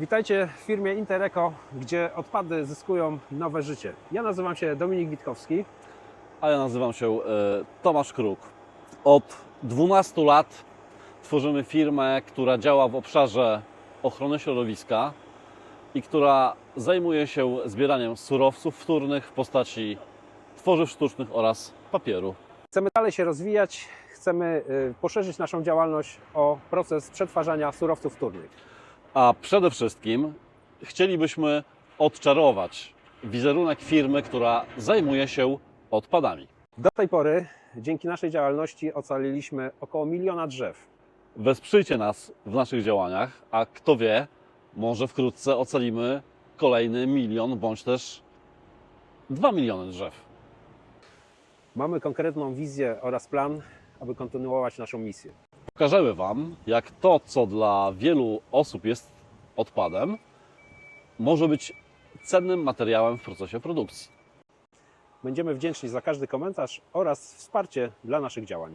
Witajcie w firmie Intereko, gdzie odpady zyskują nowe życie. Ja nazywam się Dominik Witkowski. A ja nazywam się e, Tomasz Kruk. Od 12 lat tworzymy firmę, która działa w obszarze ochrony środowiska i która zajmuje się zbieraniem surowców wtórnych w postaci tworzyw sztucznych oraz papieru. Chcemy dalej się rozwijać, chcemy y, poszerzyć naszą działalność o proces przetwarzania surowców wtórnych. A przede wszystkim chcielibyśmy odczarować wizerunek firmy, która zajmuje się odpadami. Do tej pory dzięki naszej działalności ocaliliśmy około miliona drzew. Wesprzyjcie nas w naszych działaniach, a kto wie, może wkrótce ocalimy kolejny milion bądź też dwa miliony drzew. Mamy konkretną wizję oraz plan, aby kontynuować naszą misję. Pokażemy Wam, jak to, co dla wielu osób jest odpadem, może być cennym materiałem w procesie produkcji. Będziemy wdzięczni za każdy komentarz oraz wsparcie dla naszych działań.